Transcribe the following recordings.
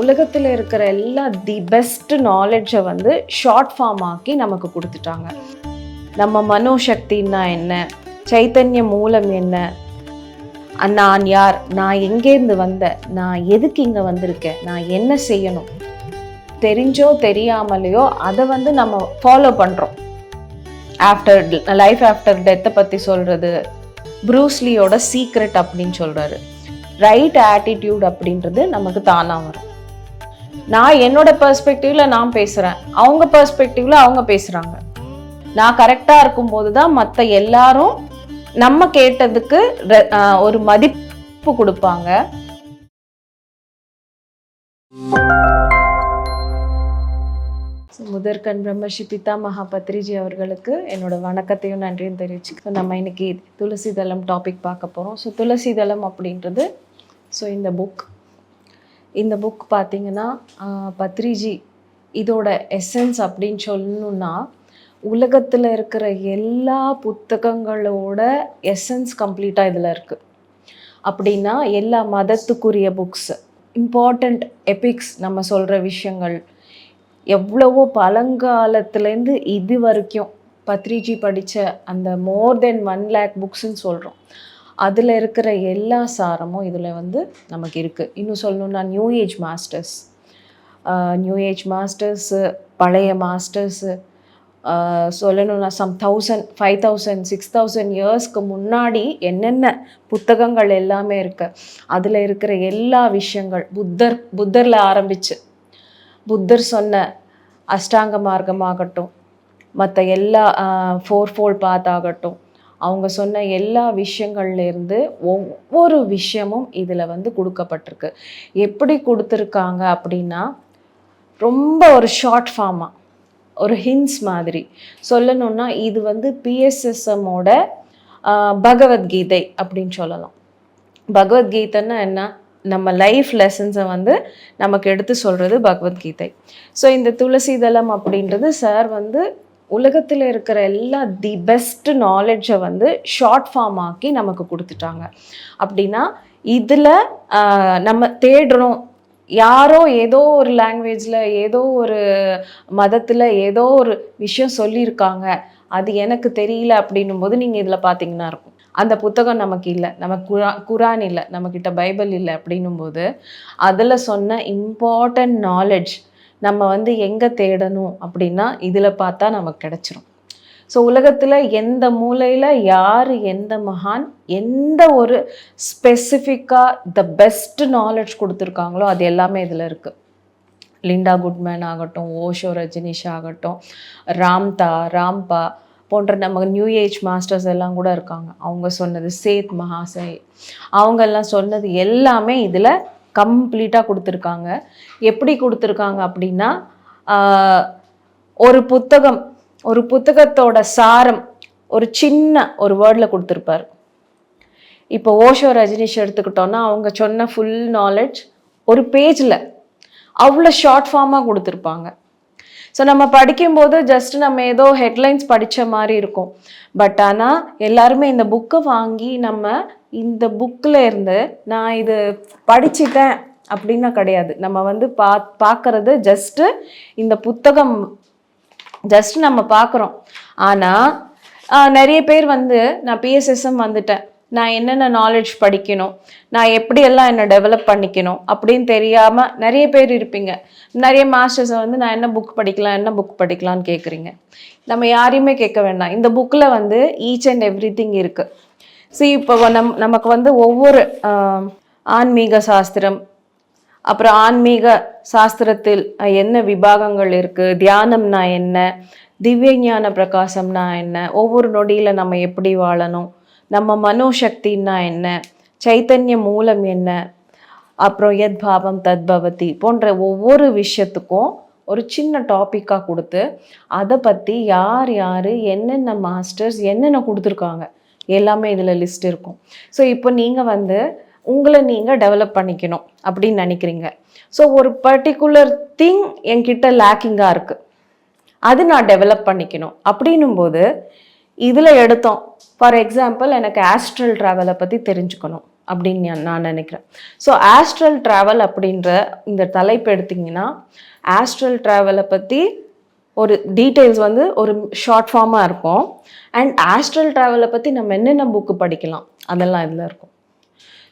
உலகத்தில் இருக்கிற எல்லா தி பெஸ்ட் நாலேஜை வந்து ஷார்ட் ஃபார்ம் ஆக்கி நமக்கு கொடுத்துட்டாங்க. நம்ம மனோசக்தின்னா என்ன? சைத்தன்ய மூலம் என்ன? நான் யார்? நான் எங்கேருந்து வந்தேன் நான் எதுக்கு இங்கே வந்திருக்கேன்? நான் என்ன செய்யணும்? தெரிஞ்சோ தெரியாமலையோ அதை வந்து நம்ம ஃபாலோ பண்ணுறோம் ஆஃப்டர் லைஃப் ஆஃப்டர் டெத்தை பற்றி சொல்கிறது ப்ரூஸ்லியோட சீக்ரெட் அப்படின்னு சொல்கிறாரு ரைட் ஆட்டிடியூட் அப்படின்றது நமக்கு தானாக வரும். நான் என்னோட பர்ஸ்பெக்டிவ்ல நான் பேசுகிறேன் அவங்க பெர்ஸ்பெக்டிவ்ல அவங்க பேசுகிறாங்க நான் கரெக்டாக இருக்கும்போது தான் மற்ற எல்லாரும் நம்ம கேட்டதுக்கு ஒரு மதிப்பு கொடுப்பாங்க. முதற்கண் பிரம்மஸ்ரீ பிதாமகா பத்ரிஜி அவர்களுக்கு என்னோட வணக்கத்தையும் நன்றியும் தெரிவிச்சு நம்ம இன்னைக்கு துளசி தளம் டாபிக் பார்க்க போகிறோம் ஸோ துளசி தளம் அப்படின்றது ஸோ இந்த புக் இந்த புக் பார்த்திங்கன்னா பத்ரிஜி இதோட எசன்ஸ் அப்படின்னு சொல்லணுன்னா உலகத்தில் இருக்கிற எல்லா புத்தகங்களோட எசன்ஸ் கம்ப்ளீட்டாக இதில் இருக்குது அப்படின்னா எல்லா மதத்துக்குரிய புக்ஸ் இம்பார்ட்டண்ட் எபிக்ஸ் நம்ம சொல்கிற விஷயங்கள் எவ்வளவோ பழங்காலத்துலேருந்து இது வரைக்கும் பத்ரிஜி படித்த அந்த மோர் தென் ஒன் லேக் புக்ஸ்ன்னு சொல்கிறோம் அதில் இருக்கிற எல்லா சாரமும் இதில் வந்து நமக்கு இருக்குது இன்னும் சொல்லணும்னா new age masters new age masters பழைய மாஸ்டர்ஸு சொல்லணும்னா some thousand five thousand six thousand இயர்ஸ்க்கு முன்னாடி என்னென்ன புத்தகங்கள் எல்லாமே இருக்கு. அதில் இருக்கிற எல்லா விஷயங்கள் புத்தர் புத்தரில் ஆரம்பிச்சு புத்தர் சொன்ன அஷ்டாங்க மார்க்கமாகட்டும் மற்ற எல்லா ஃபோர் ஃபோல் பாத் ஆகட்டும் அவங்க சொன்ன எல்லா விஷயங்கள்லேருந்து ஒவ்வொரு விஷயமும் இதில் வந்து கொடுக்கப்பட்டிருக்கு. எப்படி கொடுத்துருக்காங்க அப்படின்னா ரொம்ப ஒரு ஷார்ட் ஃபார்மாக ஒரு ஹின்ஸ் மாதிரி. சொல்லணும்னா இது வந்து பிஎஸ்எஸ்எம்மோட பகவத்கீதை அப்படின்னு சொல்லலாம். பகவத்கீதைன்னா என்ன? நம்ம லைஃப் லெசன்ஸை வந்து நமக்கு எடுத்து சொல்கிறது பகவத்கீதை. ஸோ இந்த துளசிதளம் அப்படின்றது சார் வந்து உலகத்தில் இருக்கிற எல்லா தி பெஸ்ட் நாலெட்ஜை வந்து ஷார்ட் ஃபார்ம் ஆக்கி நமக்கு கொடுத்துட்டாங்க. அப்படின்னா இதில் நம்ம தேடுறோம். யாரோ ஏதோ ஒரு லாங்குவேஜில் ஏதோ ஒரு மதத்தில் ஏதோ ஒரு விஷயம் சொல்லியிருக்காங்க. அது எனக்கு தெரியல அப்படின்னும் போது நீங்கள் இதில் பார்த்தீங்கன்னா இருக்கும். அந்த புத்தகம் நமக்கு இல்லை. நமக்கு குரா குரான் இல்லை. நம்மக்கிட்ட பைபிள் இல்லை அப்படின்னும் போது அதில் சொன்ன இம்பார்ட்டன்ட் நாலெட்ஜ் நம்ம வந்து எங்கே தேடணும் அப்படின்னா இதில் பார்த்தா நமக்கு கிடச்சிரும். ஸோ உலகத்தில் எந்த மூலையில் யார் எந்த மகான் எந்த ஒரு ஸ்பெசிஃபிக்காக த பெஸ்ட் நாலேஜ் கொடுத்துருக்காங்களோ அது எல்லாமே இதில் இருக்குது லிண்டா குட்மேன் ஆகட்டும் ஓஷோ ரஜினிஷ் ஆகட்டும் ராம்தா ராம்பா போன்ற நம்ம நியூ ஏஜ் மாஸ்டர்ஸ் எல்லாம் கூட இருக்காங்க. அவங்க சொன்னது சேத் மகாசை அவங்கெல்லாம் சொன்னது எல்லாமே இதில் கம்ப்ளீட்டாக கொடுத்துருக்காங்க. எப்படி கொடுத்துருக்காங்க அப்படின்னா ஒரு புத்தகம் ஒரு புத்தகத்தோட சாரம் ஒரு சின்ன ஒரு வேர்டில் கொடுத்துருப்பாரு. இப்போ ஓஷோ ரஜினிஷ் எடுத்துக்கிட்டோன்னா அவங்க சொன்ன ஃபுல் நாலேஜ் ஒரு பேஜில் அவ்வளோ ஷார்ட் ஃபார்மாக கொடுத்துருப்பாங்க. ஸோ நம்ம படிக்கும்போது ஜஸ்ட் நம்ம ஏதோ ஹெட்லைன்ஸ் படித்த மாதிரி இருக்கும். பட் ஆனால் எல்லாருமே இந்த புக்கை வாங்கி நம்ம இந்த புக்கில் இருந்து நான் இது படிச்சுட்டேன் அப்படின்னா கிடையாது. நம்ம வந்து பா பார்க்கறது ஜஸ்ட்டு இந்த புத்தகம் ஜஸ்ட் நம்ம பார்க்குறோம். ஆனால் நிறைய பேர் வந்து நான் பிஎஸ்எஸ்எம் வந்துட்டேன். நான் என்னென்ன நாலேஜ் படிக்கணும்? நான் எப்படியெல்லாம் என்னை டெவலப் பண்ணிக்கணும்? அப்படின்னு தெரியாமல் நிறைய பேர் இருப்பீங்க. நிறைய மாஸ்டர்ஸை வந்து நான் என்ன புக் படிக்கலாம் என்ன புக் படிக்கலாம்னு கேட்குறீங்க நம்ம யாரையுமே கேட்க வேண்டாம். இந்த புக்கில் வந்து ஈச் அண்ட் எவ்ரி திங் இருக்குது சி இப்போ நம் நமக்கு வந்து ஒவ்வொரு ஆன்மீக சாஸ்திரம் அப்புறம் ஆன்மீக சாஸ்திரத்தில் என்ன விபாகங்கள் இருக்குது தியானம்னா என்ன? திவ்ய ஞான பிரகாசம்னா என்ன? ஒவ்வொரு நொடியில் நம்ம எப்படி வாழணும்? நம்ம மனோசக்தின்னா என்ன? சைத்தன்ய மூலம் என்ன? அப்புறம் எத் பாவம் தத் பவதி போன்ற ஒவ்வொரு விஷயத்துக்கும் ஒரு சின்ன டாப்பிக்காக கொடுத்து அதை பற்றி யார் யார் என்னென்ன மாஸ்டர்ஸ் என்னென்ன கொடுத்துருக்காங்க எல்லாமே இதில் லிஸ்ட் இருக்கும். ஸோ இப்போ நீங்கள் வந்து உங்களை நீங்கள் டெவலப் பண்ணிக்கணும் அப்படின்னு நினைக்கிறீங்க. ஸோ ஒரு பர்டிகுலர் திங் என்கிட்ட லேக்கிங்காக இருக்குது அது நான் டெவலப் பண்ணிக்கணும். அப்படின்னும் போது இதில் எடுத்தோம். ஃபார் எக்ஸாம்பிள் எனக்கு ஆஸ்ட்ரல் ட்ராவலை பற்றி தெரிஞ்சுக்கணும் அப்படின்னு நான் நினைக்கிறேன். ஸோ ஆஸ்ட்ரல் ட்ராவல் அப்படின்ற இந்த தலைப்பு எடுத்திங்கன்னா ஆஸ்ட்ரல் ட்ராவலை பற்றி ஒரு டீட்டெயில்ஸ் வந்து ஒரு ஷார்ட் ஃபார்மாக இருக்கும். அண்ட் ஆஸ்ட்ரல் ட்ராவலை பற்றி நம்ம என்னென்ன புக்கு படிக்கலாம்? அதெல்லாம் இதில் இருக்கும்.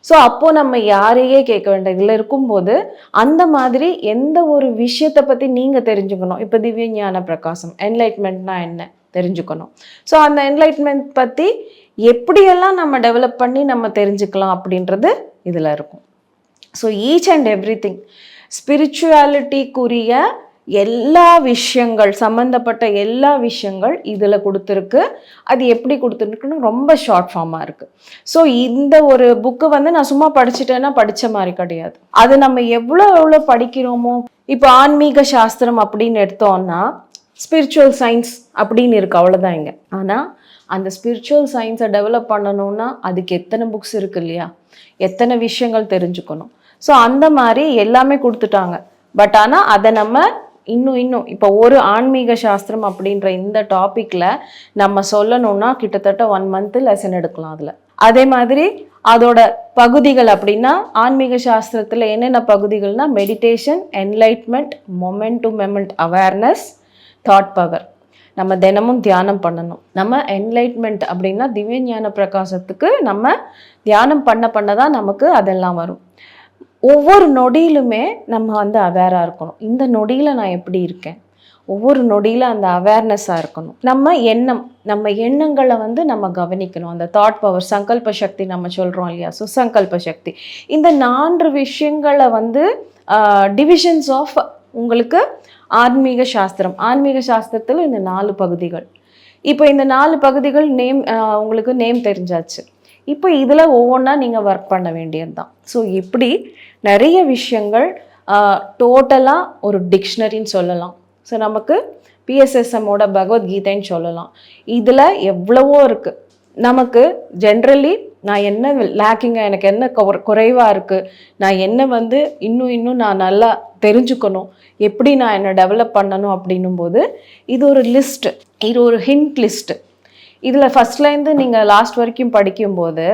ஸோ அப்போது நம்ம யாரையே கேட்க வேண்டாம். இதில் இருக்கும்போது அந்த மாதிரி எந்த ஒரு விஷயத்தை பற்றி நீங்கள் தெரிஞ்சுக்கணும். இப்போ திவ்ய ஞான பிரகாசம் என்லைட்மெண்ட்னா என்ன? தெரிஞ்சுக்கணும். ஸோ அந்த என்லைட்மெண்ட் பற்றி எப்படியெல்லாம் நம்ம டெவலப் பண்ணி நம்ம தெரிஞ்சுக்கலாம் அப்படின்றது இதில் இருக்கும். So each and every thing ஸ்பிரிச்சுவாலிட்டிக்குரிய எல்லா விஷயங்கள் சம்மந்தப்பட்ட எல்லா விஷயங்கள் இதில் கொடுத்துருக்கு. அது எப்படி கொடுத்துருக்குன்னு ரொம்ப ஷார்ட் ஃபார்மாக இருக்குது ஸோ இந்த ஒரு புக்கு வந்து நான் சும்மா படிச்சுட்டேன்னா படித்த மாதிரி கிடையாது. அது நம்ம எவ்வளோ எவ்வளோ படிக்கிறோமோ இப்போ ஆன்மீக சாஸ்திரம் அப்படின்னு எடுத்தோம்னா ஸ்பிரிச்சுவல் சயின்ஸ் அப்படின்னு இருக்கு அவ்வளோதான் இங்கே. ஆனால் அந்த ஸ்பிரிச்சுவல் சயின்ஸை டெவலப் பண்ணணும்னா அதுக்கு எத்தனை புக்ஸ் இருக்கு இல்லையா? எத்தனை விஷயங்கள் தெரிஞ்சுக்கணும். ஸோ அந்த மாதிரி எல்லாமே கொடுத்துட்டாங்க. பட் ஆனால் அதை நம்ம இன்னும் இன்னும் இப்போ ஒரு ஆன்மீக சாஸ்திரம் அப்படின்ற இந்த டாப்பிக்கில் நம்ம சொல்லணும்னா கிட்டத்தட்ட ஒன் மந்த்து லெசன் எடுக்கலாம் அதில். அதே மாதிரி அதோட பகுதிகள் அப்படின்னா ஆன்மீக சாஸ்திரத்தில் என்னென்ன பகுதிகள்னா meditation enlightenment moment to moment awareness thought power நம்ம தினமும் தியானம் பண்ணணும். நம்ம என்லைட்மெண்ட் அப்படின்னா திவ்ய ஞான பிரகாசத்துக்கு நம்ம தியானம் பண்ண பண்ண தான் நமக்கு அதெல்லாம் வரும். ஒவ்வொரு நொடியிலுமே நம்ம வந்து அவேராக இருக்கணும். இந்த நொடியில் நான் எப்படி இருக்கேன்? ஒவ்வொரு நொடியில் அந்த அவேர்னஸாக இருக்கணும். நம்ம எண்ணம் நம்ம எண்ணங்களை வந்து நம்ம கவனிக்கணும். அந்த தாட் பவர் சங்கல்ப சக்தி நம்ம சொல்கிறோம் இல்லையா? சுசங்கல்ப சக்தி. இந்த நான்கு விஷயங்களை வந்து டிவிஷன்ஸ் ஆஃப் உங்களுக்கு ஆன்மீக சாஸ்திரம். ஆன்மீக சாஸ்திரத்தில் இந்த நாலு பகுதிகள். இப்போ இந்த நாலு பகுதிகள் நேம் உங்களுக்கு நேம் தெரிஞ்சாச்சு. இப்போ இதில் ஒவ்வொன்றா நீங்கள் ஒர்க் பண்ண வேண்டியது தான் ஸோ இப்படி நிறைய விஷயங்கள் டோட்டலாக ஒரு டிக்ஷனரின்னு சொல்லலாம். ஸோ நமக்கு பிஎஸ்எஸ்எம்மோட பகவத்கீதைன்னு சொல்லலாம். இதில் எவ்வளவோ இருக்குது நமக்கு ஜென்ரலி நான் என்ன லேக்கிங்காக எனக்கு என்ன குறைவாக இருக்குது நான் என்ன வந்து இன்னும் இன்னும் நான் நல்லா தெரிஞ்சுக்கணும் எப்படி நான் என்னை டெவலப் பண்ணணும் அப்படின்னும் போது இது ஒரு லிஸ்ட்டு இது ஒரு ஹிண்ட் லிஸ்ட்டு இதில் ஃபஸ்ட்லேருந்து நீங்கள் லாஸ்ட் வரைக்கும் படிக்கும்போது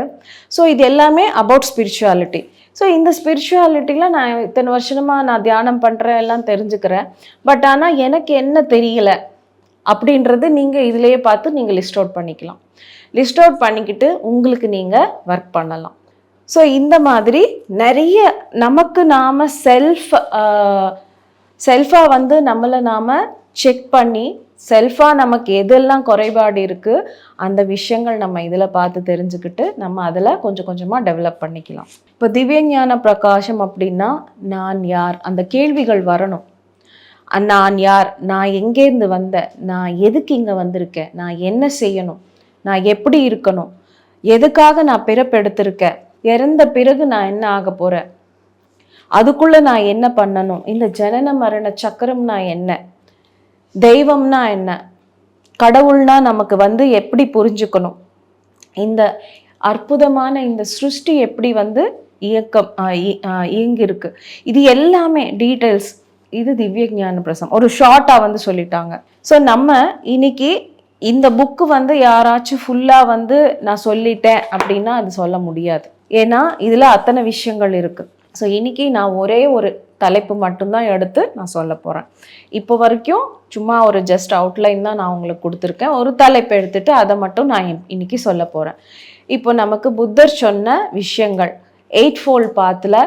ஸோ இது எல்லாமே அபவுட் ஸ்பிரிச்சுவாலிட்டி ஸோ இந்த ஸ்பிரிச்சுவாலிட்டியில் நான் இத்தனை வருஷமாக நான் தியானம் பண்ணுறேன் எல்லாம் தெரிஞ்சுக்கிறேன். பட் ஆனால் எனக்கு என்ன தெரியல அப்படின்றது நீங்கள் இதிலேயே பார்த்து நீங்கள் லிஸ்ட் அவுட் பண்ணிக்கலாம். லிஸ்ட் அவுட் பண்ணிக்கிட்டு உங்களுக்கு நீங்கள் ஒர்க் பண்ணலாம். ஸோ இந்த மாதிரி நிறைய நமக்கு நாம் செல்ஃப் செல்ஃபாக வந்து நம்மளை நாம் செக் பண்ணி செல்ஃபாக நமக்கு எதெல்லாம் குறைபாடு இருக்குது அந்த விஷயங்கள் நம்ம இதில் பார்த்து தெரிஞ்சுக்கிட்டு நம்ம அதில் கொஞ்சம் கொஞ்சமாக டெவலப் பண்ணிக்கலாம். இப்போ திவ்யஞான பிரகாசம் அப்படின்னா நான் யார்? அந்த கேள்விகள் வரணும். நான் யார் நான் எங்கேருந்து வந்தேன் நான் எதுக்கு இங்கே வந்திருக்கேன்? நான் என்ன செய்யணும்? நான் எப்படி இருக்கணும்? எதுக்காக நான் பிறப்பெடுத்திருக்கேன் இறந்த பிறகு நான் என்ன ஆக போகிறேன் அதுக்குள்ளே நான் என்ன பண்ணணும்? இந்த ஜனன மரண சக்கரம்னா என்ன? தெய்வம்னா என்ன? கடவுள்னா நமக்கு வந்து எப்படி புரிஞ்சுக்கணும்? இந்த அற்புதமான இந்த சிருஷ்டி எப்படி வந்து இயக்கம் இயங்கியிருக்கு? இது எல்லாமே டீட்டெயில்ஸ் இது திவ்ய ஞான பிரசம் ஒரு ஷார்ட்டாக வந்து சொல்லிட்டாங்க. ஸோ நம்ம இன்னைக்கு இந்த புக்கு வந்து யாராச்சும் ஃபுல்லாக வந்து நான் சொல்லிட்டேன் அப்படின்னா அது சொல்ல முடியாது. ஏன்னா இதில் அத்தனை விஷயங்கள் இருக்குது ஸோ இன்னைக்கு நான் ஒரே ஒரு தலைப்பு மட்டும்தான் எடுத்து நான் சொல்ல போகிறேன் இப்போ வரைக்கும் சும்மா ஒரு ஜஸ்ட் அவுட்லைன் தான் நான் உங்களுக்கு கொடுத்துருக்கேன். ஒரு தலைப்பு எடுத்துட்டு அதை மட்டும் நான் இன்னைக்கு சொல்ல போகிறேன் இப்போ நமக்கு புத்தர் சொன்ன விஷயங்கள் எயிட் ஃபோல்ட் பாத்தில்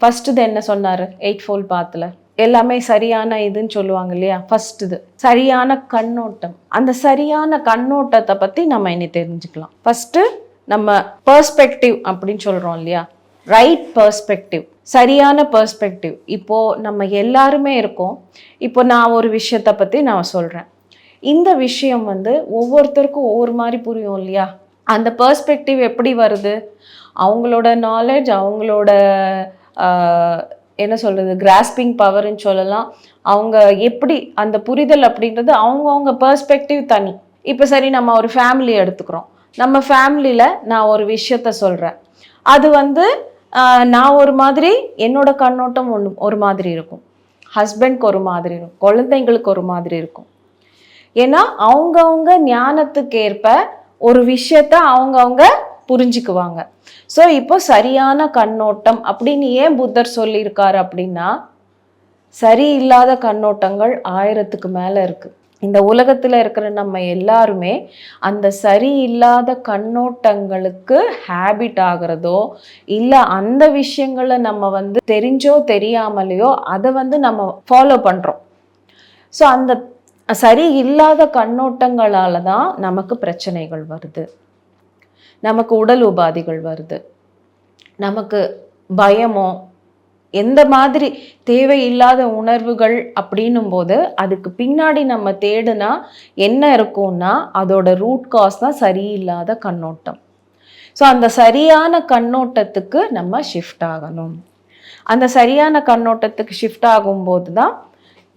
ஃபஸ்ட்டு என்ன சொன்னார்? எயிட் ஃபோல் பாத்தில் எல்லாமே சரியான இதுன்னு சொல்லுவாங்க இல்லையா? ஃபர்ஸ்ட் இது சரியான கண்ணோட்டம். அந்த சரியான கண்ணோட்டத்தை பற்றி நம்ம இனி தெரிஞ்சுக்கலாம். ஃபஸ்ட்டு நம்ம பர்ஸ்பெக்டிவ் அப்படின்னு சொல்கிறோம் இல்லையா? ரைட் பர்ஸ்பெக்டிவ் சரியான பர்ஸ்பெக்டிவ் இப்போது நம்ம எல்லாருமே இருக்கோம். இப்போ நான் ஒரு விஷயத்தை பற்றி நான் சொல்கிறேன் இந்த விஷயம் வந்து ஒவ்வொருத்தருக்கும் ஒவ்வொரு மாதிரி புரியும் இல்லையா? அந்த பர்ஸ்பெக்டிவ் எப்படி வருது? அவங்களோட நாலேஜ் அவங்களோட என்ன சொல்கிறது கிராஸ்பிங் பவர்னு சொல்லலாம். அவங்க எப்படி அந்த புரிதல் அப்படின்றது அவங்கவுங்க பர்ஸ்பெக்டிவ் தனி. இப்போ சரி நம்ம ஒரு ஃபேமிலி எடுத்துக்கிறோம். நம்ம ஃபேமிலியில் நான் ஒரு விஷயத்த சொல்கிறேன் அது வந்து நான் ஒரு மாதிரி என்னோட கண்ணோட்டம் ஒன்று ஒரு மாதிரி இருக்கும். ஹஸ்பண்ட்க்கு ஒரு மாதிரி இருக்கும். குழந்தைங்களுக்கு ஒரு மாதிரி இருக்கும். ஏன்னா அவங்கவுங்க ஞானத்துக்கு ஏற்ப ஒரு விஷயத்த அவங்கவுங்க புரிஞ்சுக்குவாங்க. ஸோ இப்போ சரியான கண்ணோட்டம் அப்படின்னு ஏன் புத்தர் சொல்லியிருக்காரு அப்படின்னா சரியில்லாத கண்ணோட்டங்கள் ஆயிரத்துக்கு மேலே இருக்குது இந்த உலகத்தில் இருக்கிற நம்ம எல்லாருமே அந்த சரியில்லாத கண்ணோட்டங்களுக்கு ஹேபிட் ஆகிறதோ இல்லை அந்த விஷயங்களை நம்ம வந்து தெரிஞ்சோ தெரியாமலையோ அதை வந்து நம்ம ஃபாலோ பண்ணுறோம் ஸோ அந்த சரி இல்லாத கண்ணோட்டங்களால் தான் நமக்கு பிரச்சனைகள் வருது. நமக்கு உடல் உபாதைகள் வருது. நமக்கு பயமோ எந்த மாதிரி தேவையில்லாத உணர்வுகள் அப்படின்னும் போது அதுக்கு பின்னாடி நம்ம தேடுனா என்ன இருக்கும்னா அதோட ரூட் காஸ் தான் சரியில்லாத கண்ணோட்டம். ஸோ அந்த சரியான கண்ணோட்டத்துக்கு நம்ம ஷிஃப்ட் ஆகணும். அந்த சரியான கண்ணோட்டத்துக்கு ஷிஃப்ட் ஆகும்போது தான்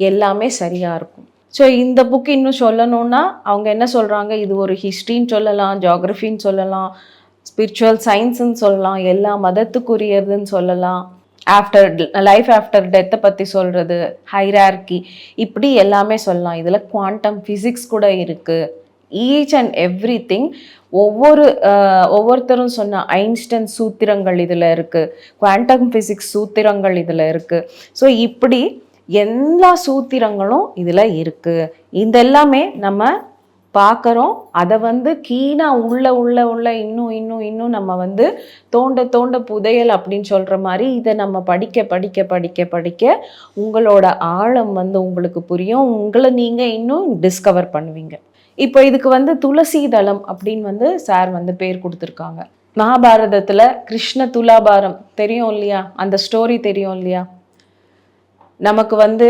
எல்லாமே சரியாக இருக்கும். ஸோ இந்த புக் இன்னும் சொல்லணும்னா அவங்க என்ன சொல்கிறாங்க இது ஒரு ஹிஸ்ட்ரின்னு சொல்லலாம் ஜாகிரஃபின்னு சொல்லலாம் ஸ்பிரிச்சுவல் சயின்ஸுன்னு சொல்லலாம் எல்லா மதத்துக்குரியதுன்னு சொல்லலாம். ஆஃப்டர் லைஃப் ஆஃப்டர் டெத்தை பற்றி சொல்கிறது ஹைரார்கி இப்படி எல்லாமே சொல்லலாம். இதில் குவாண்டம் ஃபிசிக்ஸ் கூட இருக்குது ஈச் அண்ட் எவ்ரி திங் ஒவ்வொரு ஒவ்வொருத்தரும் சொன்ன ஐன்ஸ்டன் சூத்திரங்கள் இதில் இருக்குது குவாண்டம் ஃபிசிக்ஸ் சூத்திரங்கள் இதில் இருக்குது ஸோ இப்படி எல்லா சூத்திரங்களும் இதில் இருக்குது இதெல்லாமே நம்ம பார்க்குறோம் அதை வந்து கீனாக உள்ள உள்ள உள்ள இன்னும் இன்னும் இன்னும் நம்ம வந்து தோண்ட தோண்ட புதையல் அப்படின்னு சொல்கிற மாதிரி இதை நம்ம படிக்க படிக்க படிக்க படிக்க உங்களோட ஆழம் வந்து உங்களுக்கு புரியும். உங்களை நீங்கள் இன்னும் டிஸ்கவர் பண்ணுவீங்க. இப்போ இதுக்கு வந்து துளசி தளம் அப்படின்னு வந்து சார் வந்து பேர் கொடுத்துருக்காங்க. மகாபாரதத்தில் கிருஷ்ண துலாபாரம் தெரியும் இல்லையா? அந்த ஸ்டோரி தெரியும் இல்லையா? நமக்கு வந்து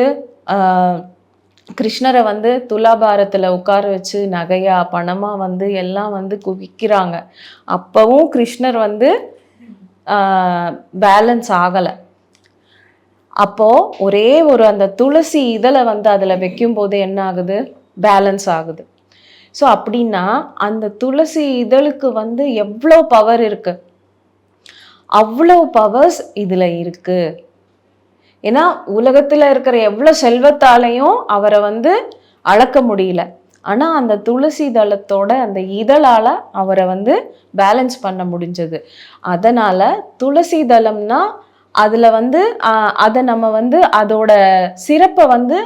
கிருஷ்ணரை வந்து துலாபாரத்தில் உட்கார வச்சு நகையா பணமாக வந்து எல்லாம் வந்து குவிக்கிறாங்க. அப்போவும் கிருஷ்ணர் வந்து பேலன்ஸ் ஆகலை. அப்போது ஒரே ஒரு அந்த துளசி இதழை வந்து அதில் வைக்கும்போது என்ன ஆகுது? பேலன்ஸ் ஆகுது. ஸோ அப்படின்னா அந்த துளசி இதழுக்கு வந்து எவ்வளோ பவர் இருக்குது அவ்வளோ பவர்ஸ் இதில் இருக்குது ஏன்னா உலகத்தில் இருக்கிற எவ்வளோ செல்வத்தாலையும் அவரை வந்து அளக்க முடியல. ஆனால் அந்த துளசி தளத்தோட அந்த இதழால் அவரை வந்து பேலன்ஸ் பண்ண முடிஞ்சது. அதனால் துளசி தளம்னா அதில் வந்து அதை நம்ம வந்து அதோட சிறப்பை வந்து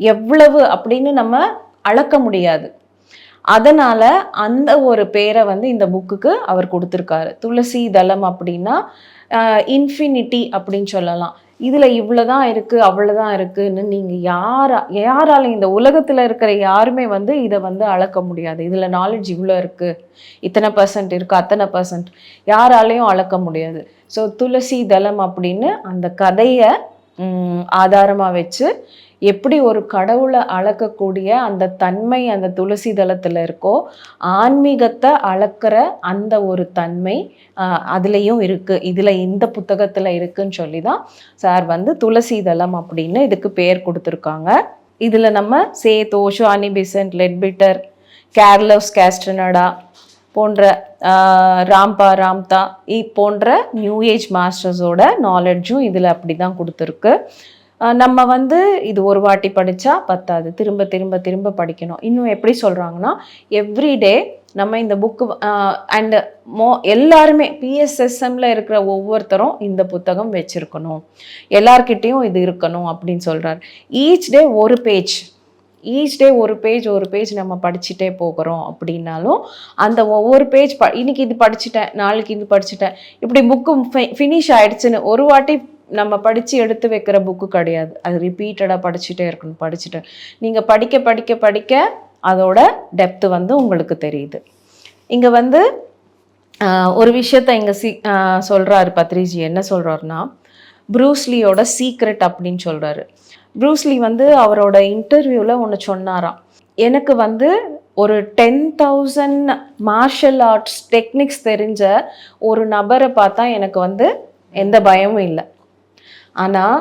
எவ்வளவு அப்படின்னு நம்ம அளக்க முடியாது. அதனால் அந்த ஒரு பேரை வந்து இந்த புக்குக்கு அவர் கொடுத்துருக்காரு. துளசி தளம் அப்படின்னா இன்ஃபினிட்டி அப்படின்னு சொல்லலாம். இதில் இவ்வளோதான் இருக்குது அவ்வளோதான் இருக்குதுன்னு நீங்கள் யாரா யாரால இந்த உலகத்தில் இருக்கிற யாருமே வந்து இதை வந்து அளக்க முடியாது. இதில் நாலேஜ் இவ்வளோ இருக்குது இத்தனை பர்சன்ட் இருக்குது அத்தனை பர்சன்ட் யாராலையும் அளக்க முடியாது. ஸோ துளசி தளம் அப்படின்னு அந்த கதையை ஆதாரமாக வச்சு எப்படி ஒரு கடவுளை அளக்கக்கூடிய அந்த தன்மை அந்த துளசி தளத்தில் இருக்கோ ஆன்மீகத்தை அளக்கிற அந்த ஒரு தன்மை அதுலேயும் இருக்குது இதில் இந்த புத்தகத்தில் இருக்குன்னு சொல்லி தான் சார் வந்து துளசி தளம் அப்படின்னு இதுக்கு பேர் கொடுத்துருக்காங்க. இதில் நம்ம சேத் ஓஷோ அனிபிசன்ட் லெட்பிட்டர் கேர்லஸ் கேஸ்டனடா போன்ற ராம்பா ராம்தா இ போன்ற நியூ ஏஜ் மாஸ்டர்ஸோட நாலெட்ஜும் இதில் அப்படி தான் கொடுத்துருக்கு. நம்ம வந்து இது ஒரு வாட்டி படித்தா பத்தாது. திரும்ப திரும்ப திரும்ப படிக்கணும். இன்னும் எப்படி சொல்கிறாங்கன்னா எவ்ரிடே நம்ம இந்த புக்கு அண்டு மோ எல்லாருமே பிஎஸ்எஸ்எம்ல இருக்கிற ஒவ்வொருத்தரும் இந்த புத்தகம் வச்சுருக்கணும். எல்லார்கிட்டேயும் இது இருக்கணும் அப்படின்னு சொல்கிறார் ஈச் டே ஒரு பேஜ் ஈச் டே ஒரு பேஜ் ஒரு பேஜ் நம்ம படிச்சுட்டே போகிறோம் அப்படின்னாலும் அந்த ஒவ்வொரு பேஜ் ப இன்னைக்கு இது படிச்சுட்டேன் நாளைக்கு இது படிச்சுட்டேன் இப்படி புக்கு ஃபினிஷ் ஆயிடுச்சுன்னு ஒரு வாட்டி நம்ம படித்து எடுத்து வைக்கிற புக்கு கிடையாது. அது ரிப்பீட்டடாக படிச்சுட்டே இருக்கணும் படிச்சுட்டு. நீங்கள் படிக்க படிக்க படிக்க அதோட டெப்த்து வந்து உங்களுக்கு தெரியுது. இங்கே வந்து ஒரு விஷயத்த இங்கே சி சொல்கிறாரு பத்ரிஜி. என்ன சொல்கிறாருன்னா ப்ரூஸ்லியோட சீக்ரெட் அப்படின்னு சொல்கிறாரு ப்ரூஸ்லி வந்து அவரோட இன்டர்வியூவில் ஒன்று சொன்னாராம். எனக்கு வந்து ஒரு ten thousand martial arts techniques தெரிஞ்ச ஒரு நபரை பார்த்தா எனக்கு வந்து எந்த பயமும் இல்லை. ஆனால்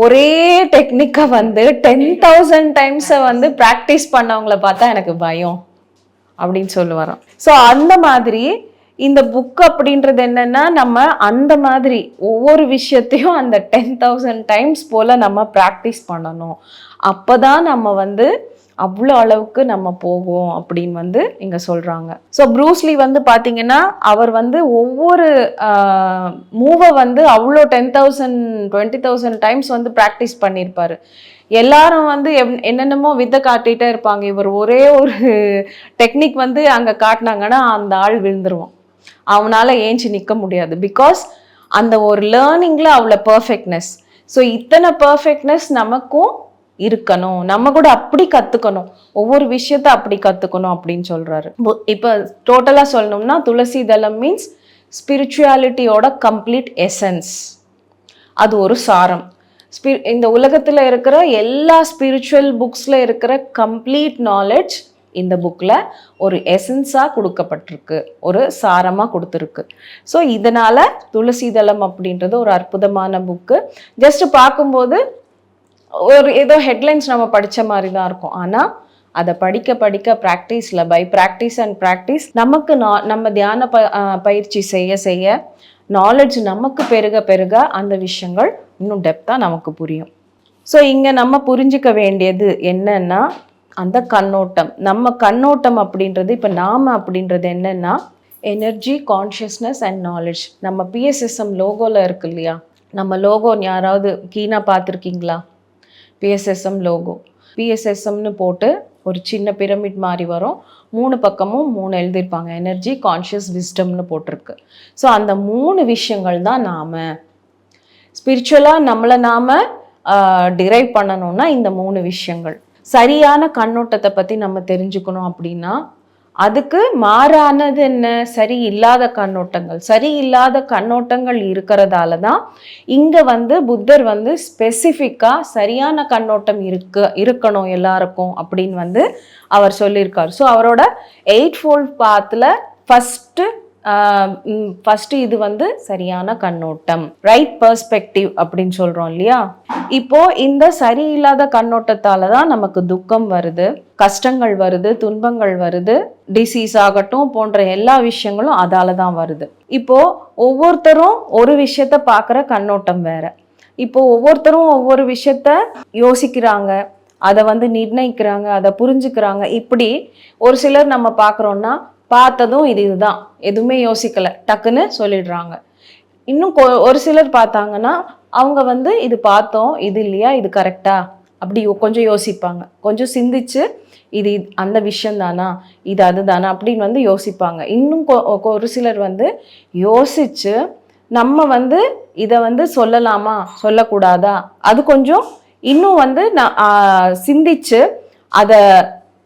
ஒரே டெக்னிக்கை வந்து டென் தௌசண்ட் டைம்ஸை வந்து ப்ராக்டிஸ் பண்ணவங்கள பார்த்தா எனக்கு பயம் அப்படின்னு சொல்லுவாராம். ஸோ அந்த மாதிரி இந்த புக் அப்படின்றது என்னன்னா நம்ம அந்த மாதிரி ஒவ்வொரு விஷயத்தையும் அந்த டென் தௌசண்ட் டைம்ஸ் போல் நம்ம ப்ராக்டிஸ் பண்ணணும். அப்போ தான் நம்ம வந்து அவ்வளோ அளவுக்கு நம்ம போகும் அப்படின்னு வந்து இங்கே சொல்கிறாங்க ஸோ ப்ரூஸ்லி வந்து பார்த்தீங்கன்னா அவர் வந்து ஒவ்வொரு மூவை வந்து அவ்வளோ ten thousand twenty thousand times வந்து ப்ராக்டிஸ் பண்ணியிருப்பார் எல்லாரும் வந்து என்- என்னென்னமோ வித்தை காட்டிகிட்டே இருப்பாங்க. இவர் ஒரே ஒரு டெக்னிக் வந்து அங்கே காட்டினாங்கன்னா அந்த ஆள் விழுந்துருவான். அவனால் ஏஞ்சி நிற்க முடியாது. பிகாஸ் அந்த ஒரு லேர்னிங்கில் அவ்வளோ பர்ஃபெக்ட்னஸ் ஸோ இத்தனை பர்ஃபெக்ட்னஸ் நமக்கும் இருக்கணும். நம்ம கூட அப்படி கற்றுக்கணும் ஒவ்வொரு விஷயத்த அப்படி கற்றுக்கணும் அப்படின்னு சொல்கிறாரு இப்போ டோட்டலாக சொல்லணும்னா துளசி தளம் மீன்ஸ் ஸ்பிரிச்சுவாலிட்டியோட கம்ப்ளீட் எசன்ஸ் அது ஒரு சாரம். ஸ்பி இந்த உலகத்தில் இருக்கிற எல்லா ஸ்பிரிச்சுவல் புக்ஸில் இருக்கிற கம்ப்ளீட் நாலேஜ் இந்த புக்கில் ஒரு எசன்ஸாக கொடுக்கப்பட்டிருக்கு. ஒரு சாரமாக கொடுத்துருக்கு. ஸோ இதனால் துளசிதளம் அப்படின்றது ஒரு அற்புதமான புக்கு ஜஸ்ட் பார்க்கும்போது ஒரு ஏதோ ஹெட்லைன்ஸ் நம்ம படித்த மாதிரி தான் இருக்கும். ஆனால் அதை படிக்க படிக்க ப்ராக்டிஸில் பை ப்ராக்டிஸ் அண்ட் ப்ராக்டிஸ் நமக்கு நா- நம்ம தியான ப பயிற்சி செய்ய செய்ய நாலேஜ் நமக்கு பெருக பெருக அந்த விஷயங்கள் இன்னும் டெப்த்தாக நமக்கு புரியும். ஸோ இங்கே நம்ம புரிஞ்சுக்க வேண்டியது என்னன்னா அந்த கண்ணோட்டம். நம்ம கண்ணோட்டம் அப்படின்றது இப்போ நாம் அப்படின்றது என்னன்னா எனர்ஜி கான்ஷியஸ்னஸ் அண்ட் நாலேஜ் நம்ம பிஎஸ்எஸ்எம் லோகோவில் இருக்கு இல்லையா? நம்ம லோகோ யாராவது கீனா பார்த்துருக்கீங்களா? பிஎஸ்எஸ்எம் லோகோ பிஎஸ்எஸ்எம்னு போட்டு ஒரு சின்ன பிரமிட் மாதிரி வரும். மூணு பக்கமும் மூணு எழுதியிருப்பாங்க. எனர்ஜி கான்ஷியஸ் விஸ்டம்னு போட்டிருக்கு. ஸோ அந்த மூணு விஷயங்கள் தான் நாம் ஸ்பிரிச்சுவலாக நம்மளை நாம் டிரைவ் பண்ணணும்னா இந்த மூணு விஷயங்கள். சரியான கண்ணோட்டத்தை பற்றி நம்ம தெரிஞ்சுக்கணும் அப்படின்னா அதுக்கு மாறானது என்ன? சரி இல்லாத கண்ணோட்டங்கள். சரி இல்லாத கண்ணோட்டங்கள் இருக்கிறதால தான் இங்கே வந்து புத்தர் வந்து ஸ்பெசிஃபிக்காக சரியான கண்ணோட்டம் இருக்கு இருக்கணும் எல்லாருக்கும் அப்படின்னு வந்து அவர் சொல்லியிருக்கார். ஸோ அவரோட எயிட் ஃபோல்ட் பாத்தில் ஃபஸ்ட்டு ஃபஸ்ட்டு இது வந்து சரியான கண்ணோட்டம். ரைட் பர்ஸ்பெக்டிவ் அப்படின்னு சொல்கிறோம் இல்லையா? இப்போ இந்த சரியில்லாத கண்ணோட்டத்தால தான் நமக்கு துக்கம் வருது கஷ்டங்கள் வருது துன்பங்கள் வருது டிசீஸ் ஆகட்டும் போன்ற எல்லா விஷயங்களும் அதால தான் வருது. இப்போ ஒவ்வொருத்தரும் ஒரு விஷயத்த பார்க்குற கண்ணோட்டம் வேற. இப்போ ஒவ்வொருத்தரும் ஒவ்வொரு விஷயத்த யோசிக்கிறாங்க அதை வந்து நிர்ணயிக்கிறாங்க அதை புரிஞ்சுக்கிறாங்க. இப்படி ஒரு சிலர் நம்ம பார்க்குறோன்னா பார்த்ததும் இது இதுதான். எதுவுமே யோசிக்கல. டக்குன்னு சொல்லிடுறாங்க. இன்னும் கொ- ஒரு சிலர் பார்த்தாங்கன்னா அவங்க வந்து இது பார்த்தோம் இது இல்லையா இது கரெக்டா? அப்படி கொஞ்சம் யோசிப்பாங்க. கொஞ்சம் சிந்திச்சு இது அந்த விஷயம் தானா இது அதுதானா? அப்படின்னு வந்து யோசிப்பாங்க. இன்னும் கொ- ஒரு சிலர் வந்து யோசிச்சு நம்ம வந்து இதை வந்து சொல்லலாமா? சொல்லக்கூடாதா? அது கொஞ்சம் இன்னும் வந்து நான் சிந்திச்சு அதை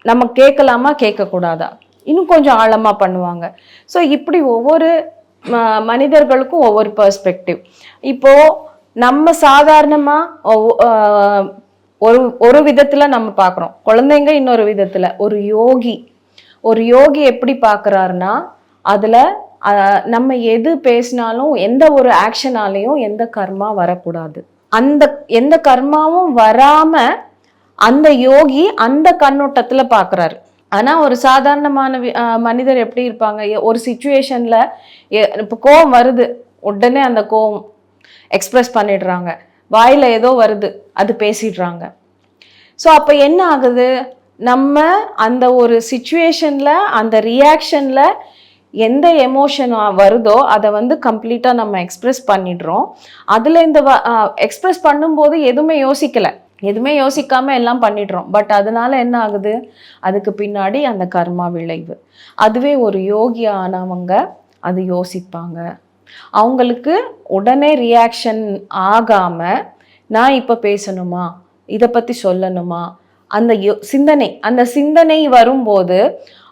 நம்ம கேட்கலாமா? கேட்கக்கூடாதா? இன்னும் கொஞ்சம் ஆழமாக பண்ணுவாங்க. ஸோ இப்படி ஒவ்வொரு ம- மனிதர்களுக்கும் ஒவ்வொரு பர்ஸ்பெக்டிவ் இப்போது நம்ம சாதாரணமாக ஒரு ஒரு விதத்தில் நம்ம பார்க்குறோம் குழந்தைங்க இன்னொரு விதத்தில். ஒரு யோகி. ஒரு யோகி எப்படி பார்க்குறாருன்னா அதில் நம்ம எது பேசினாலும் எந்த ஒரு ஆக்ஷனாலையும் எந்த கர்மா வரக்கூடாது. அந்த எந்த கர்மாவும் வராமல் அந்த யோகி அந்த கண்ணோட்டத்தில் பார்க்குறாரு ஆனால் ஒரு சாதாரணமான வி- மனிதர் எப்படி இருப்பாங்க? ஒரு சுச்சுவேஷனில் இப்போ கோவம் வருது. உடனே அந்த கோவம் எக்ஸ்பிரஸ் பண்ணிடுறாங்க. வாயில் ஏதோ வருது. அது பேசிடுறாங்க. ஸோ அப்போ என்ன ஆகுது? நம்ம அந்த ஒரு சுச்சுவேஷனில் அந்த ரியாக்ஷனில் எந்த எமோஷன் வருதோ அதை வந்து கம்ப்ளீட்டாக நம்ம எக்ஸ்ப்ரெஸ் பண்ணிடுறோம். அதில் இந்த எக்ஸ்ப்ரெஸ் பண்ணும்போது எதுவுமே யோசிக்கலை. எதுவுமே யோசிக்காம எல்லாம் பண்ணிடுறோம். பட் அதனால என்ன ஆகுது? அதுக்கு பின்னாடி அந்த கர்மா விளைவு. அதுவே ஒரு யோகி ஆனவங்க அது யோசிப்பாங்க. அவங்களுக்கு உடனே ரியாக்ஷன் ஆகாம நான் இப்போ பேசணுமா? இதை பற்றி சொல்லணுமா? அந்த யோ சிந்தனை அந்த சிந்தனை வரும்போது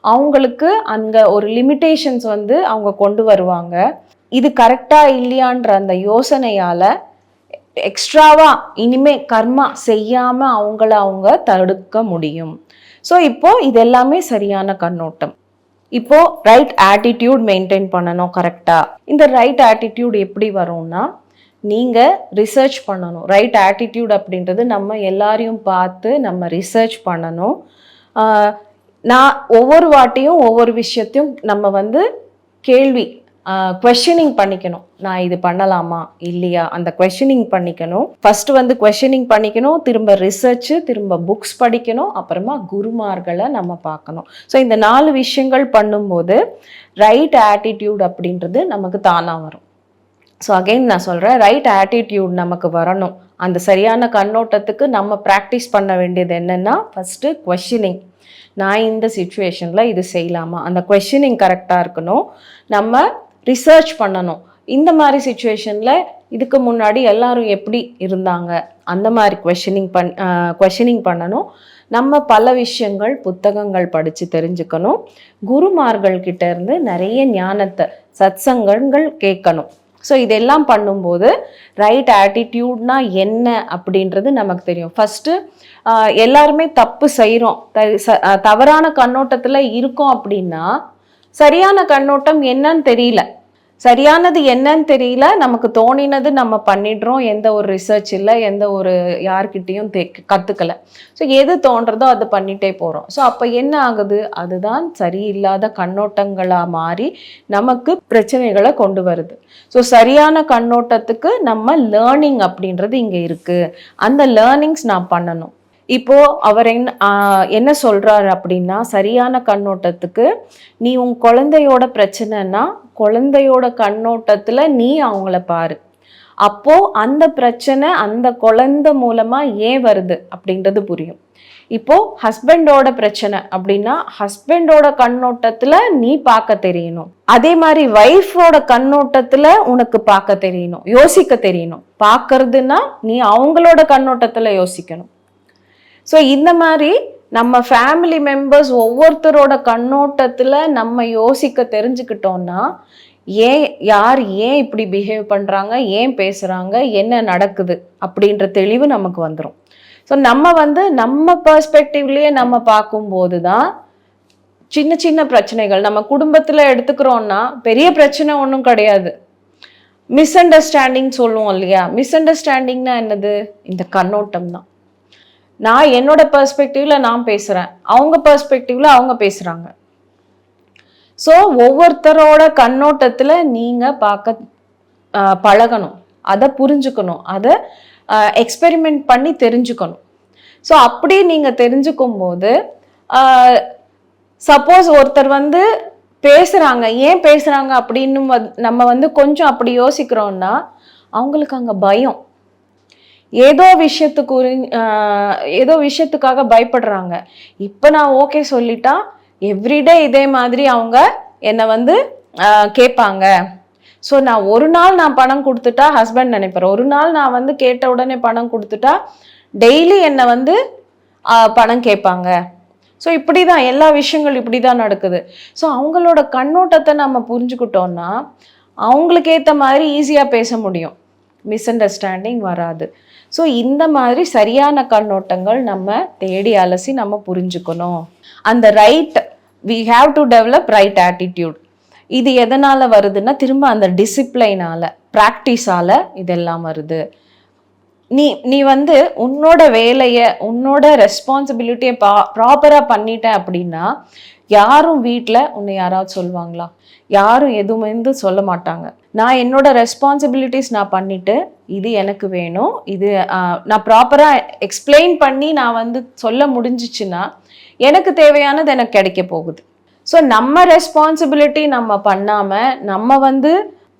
அவங்களுக்கு அந்த ஒரு லிமிட்டேஷன்ஸ் வந்து அவங்க கொண்டு வருவாங்க. இது கரெக்டாக இல்லையான்ற அந்த யோசனையால் எக்ஸ்ட்ராவாக இனிமே கர்மா செய்யாமல் அவங்கள அவங்க தடுக்க முடியும். ஸோ இப்போது இது எல்லாமே சரியான கண்ணோட்டம். இப்போ ரைட் ஆட்டிடியூட் மெயின்டைன் பண்ணணும் கரெக்டாக இந்த ரைட் ஆட்டிடியூட் எப்படி வரும்னா நீங்கள் ரிசர்ச் பண்ணணும். ரைட் ஆட்டிடியூட் அப்படின்றது நம்ம எல்லாரையும் பார்த்து நம்ம ரிசர்ச் பண்ணணும். நான் ஒவ்வொரு வாட்டியும் ஒவ்வொரு விஷயத்தையும் நம்ம வந்து கேள்வி கொஷனிங் பண்ணிக்கணும். நான் இது பண்ணலாமா? இல்லையா? அந்த கொஷனிங் பண்ணிக்கணும். ஃபர்ஸ்ட் வந்து கொஷனிங் பண்ணிக்கணும். திரும்ப ரிசர்ச்சு திரும்ப புக்ஸ் படிக்கணும். அப்புறமா குருமார்களை நம்ம பார்க்கணும். ஸோ இந்த நாலு விஷயங்கள் பண்ணும்போது ரைட் ஆட்டிடியூட் அப்படின்றது நமக்கு தானாக வரும். ஸோ அகைன் நான் சொல்கிறேன் ரைட் ஆட்டிடியூட் நமக்கு வரணும். அந்த சரியான கண்ணோட்டத்துக்கு நம்ம ப்ராக்டிஸ் பண்ண வேண்டியது என்னென்னா ஃபஸ்ட்டு கொஷினிங் நான் இந்த சுச்சுவேஷனில் இது செய்யலாமா? அந்த கொஷினிங் கரெக்டாக இருக்கணும். நம்ம ரிசர்ச் பண்ணணும். இந்த மாதிரி சுச்சுவேஷனில் இதுக்கு முன்னாடி எல்லாரும் எப்படி இருந்தாங்க? அந்த மாதிரி கொஷனிங் பண் கொஷனிங் பண்ணணும். நம்ம பல விஷயங்கள் புத்தகங்கள் படித்து தெரிஞ்சுக்கணும். குருமார்கள்கிட்ட இருந்து நிறைய ஞானத்தை சத்சங்கங்கள் கேட்கணும். ஸோ இதெல்லாம் பண்ணும்போது ரைட் ஆட்டிடியூட்னா என்ன அப்படின்றது நமக்கு தெரியும். ஃபஸ்ட்டு எல்லாருமே தப்பு செய்கிறோம் தவறான கண்ணோட்டத்தில் இருக்கோம் அப்படின்னா சரியான கண்ணோட்டம் என்னன்னு தெரியல. சரியானது என்னன்னு தெரியல. நமக்கு தோணினது நம்ம பண்ணிடுறோம். எந்த ஒரு ரிசர்ச் இல்லை. எந்த ஒரு யார்கிட்டேயும் தே கற்றுக்கல ஸோ எது தோன்றதோ அது பண்ணிட்டே போகிறோம் ஸோ அப்போ என்ன ஆகுது? அதுதான் சரியில்லாத கண்ணோட்டங்களாக மாறி நமக்கு பிரச்சனைகளை கொண்டு வருது. ஸோ சரியான கண்ணோட்டத்துக்கு நம்ம லேர்னிங் அப்படின்றது இங்கே இருக்குது அந்த லேர்னிங்ஸ் நான் பண்ணணும். இப்போ அவர் என்ன என்ன சொல்றாரு அப்படின்னா சரியான கண்ணோட்டத்துக்கு நீ உன் குழந்தையோட பிரச்சனைனா குழந்தையோட கண்ணோட்டத்துல நீ அவங்கள பாரு. அப்போ அந்த பிரச்சனை அந்த குழந்தை மூலமா ஏன் வருது அப்படின்றது புரியும். இப்போ ஹஸ்பண்டோட பிரச்சனை அப்படின்னா ஹஸ்பண்டோட கண்ணோட்டத்துல நீ பார்க்க தெரியணும். அதே மாதிரி ஒய்ஃபோட கண்ணோட்டத்துல உனக்கு பார்க்க தெரியணும் யோசிக்க தெரியணும். பார்க்கறதுன்னா நீ அவங்களோட கண்ணோட்டத்துல யோசிக்கணும். ஸோ இந்த மாதிரி நம்ம ஃபேமிலி மெம்பர்ஸ் ஒவ்வொருத்தரோட கண்ணோட்டத்தில் நம்ம யோசிக்க தெரிஞ்சுக்கிட்டோம்னா ஏன் யார் ஏன் இப்படி பிஹேவ் பண்ணுறாங்க ஏன் பேசுகிறாங்க என்ன நடக்குது அப்படின்ற தெளிவு நமக்கு வந்துடும் ஸோ நம்ம வந்து நம்ம பர்ஸ்பெக்டிவ்லேயே நம்ம பார்க்கும்போது தான் சின்ன சின்ன பிரச்சனைகள் நம்ம குடும்பத்தில் எடுத்துக்கிறோன்னா பெரிய பிரச்சனை ஒன்றும் கிடையாது. மிஸ் அண்டர்ஸ்டாண்டிங் சொல்லுவோம் இல்லையா? மிஸ் அண்டர்ஸ்டாண்டிங்னா என்னது? இந்த கண்ணோட்டம் தான். நான் என்னோட பர்ஸ்பெக்டிவ்ல நான் பேசுறேன். அவங்க பர்ஸ்பெக்டிவ்ல அவங்க பேசுறாங்க. ஸோ ஒவ்வொருத்தரோட கண்ணோட்டத்தில் நீங்கள் பார்க்க பழகணும். அதை புரிஞ்சுக்கணும். அதை எக்ஸ்பெரிமெண்ட் பண்ணி தெரிஞ்சுக்கணும். ஸோ அப்படி நீங்கள் தெரிஞ்சுக்கும் போது சப்போஸ் ஒருத்தர் வந்து பேசுகிறாங்க ஏன் பேசுகிறாங்க அப்படின்னு வந் நம்ம வந்து கொஞ்சம் அப்படி யோசிக்கிறோன்னா அவங்களுக்கு அங்கே பயம். ஏதோ விஷயத்துக்கு ஏதோ விஷயத்துக்காக பயப்படுறாங்க. இப்போ நான் ஓகே சொல்லிட்டா எவ்ரிடே இதே மாதிரி அவங்க என்னை வந்து கேட்பாங்க. ஸோ நான் ஒரு நாள் நான் பணம் கொடுத்துட்டா ஹஸ்பண்ட் நினைப்பேன் ஒரு நாள் நான் வந்து கேட்ட உடனே பணம் கொடுத்துட்டா டெய்லி என்னை வந்து பணம் கேட்பாங்க. ஸோ இப்படி தான் எல்லா விஷயங்கள் இப்படி தான் நடக்குது. ஸோ அவங்களோட கண்ணோட்டத்தை நம்ம புரிஞ்சுக்கிட்டோம்னா அவங்களுக்கு ஏற்ற மாதிரி ஈஸியாக பேச முடியும். மிஸ் அண்டர்ஸ்டாண்டிங் வராது. ஸோ இந்த மாதிரி சரியான கண்ணோட்டங்கள் நம்ம தேடி அலசி நம்ம புரிஞ்சுக்கணும். அந்த right we have to develop right attitude இது எதனால் வருதுன்னா திரும்ப அந்த டிசிப்ளைனால் ப்ராக்டிஸால் இதெல்லாம் வருது. நீ நீ வந்து உன்னோட வேலையை உன்னோட ரெஸ்பான்சிபிலிட்டியை பா ப்ராப்பராக பண்ணிட்ட அப்படின்னா யாரும் வீட்டில் உன்னை யாராவது சொல்லுவாங்களா யாரும் எதுவுமே வந்து சொல்ல மாட்டாங்க. நான் என்னோட ரெஸ்பான்சிபிலிட்டிஸ் நான் பண்ணிட்டு இது எனக்கு வேணும் இது நான் ப்ராப்பராக எக்ஸ்பிளைன் பண்ணி நான் வந்து சொல்ல முடிஞ்சிச்சுன்னா எனக்கு தேவையானது எனக்கு கிடைக்க போகுது. ஸோ நம்ம ரெஸ்பான்சிபிலிட்டி நம்ம பண்ணாமல் நம்ம வந்து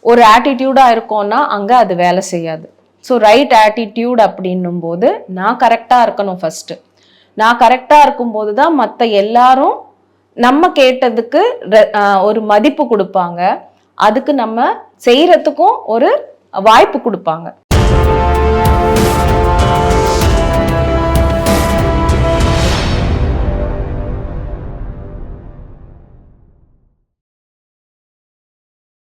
ஒரு ஆட்டிடியூடாக இருக்கோம்னா அங்கே அது வேலை செய்யாது. ஸோ ரைட் ஆட்டிடியூட் அப்படின்னும் போது நான் கரெக்டாக இருக்கணும் ஃபஸ்ட்டு நான் கரெக்டாக இருக்கும்போது தான் மற்ற எல்லாரும் நம்ம கேட்டதுக்கு ஒரு மதிப்பு கொடுப்பாங்க. அதுக்கு நம்ம செய்யறதுக்கும் ஒரு வாய்ப்பு கொடுப்பாங்க.